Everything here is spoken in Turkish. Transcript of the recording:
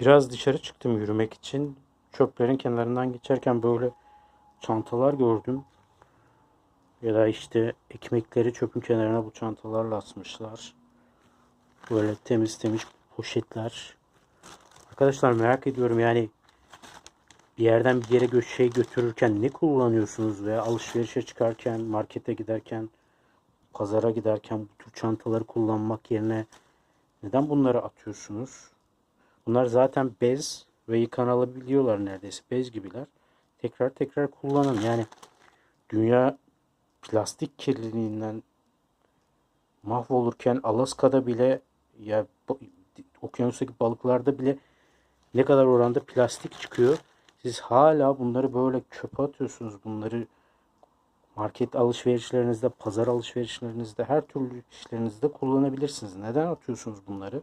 Biraz dışarı çıktım yürümek için. Çöplerin kenarından geçerken böyle çantalar gördüm. Ya da işte ekmekleri çöpün kenarına bu çantalarla asmışlar. Böyle temiz temiz poşetler. Arkadaşlar merak ediyorum yani bir yerden bir yere gö şey götürürken ne kullanıyorsunuz veya alışverişe çıkarken, markete giderken, pazara giderken bu tür çantaları kullanmak yerine neden bunları atıyorsunuz? Bunlar zaten bez ve yıkanabiliyorlar neredeyse. Bez gibiler. Tekrar tekrar kullanın. Yani dünya plastik kirliliğinden mahvolurken Alaska'da bile ya okyanustaki balıklarda bile ne kadar oranda plastik çıkıyor. Siz hala bunları böyle çöpe atıyorsunuz. Bunları market alışverişlerinizde, pazar alışverişlerinizde, her türlü işlerinizde kullanabilirsiniz. Neden atıyorsunuz bunları?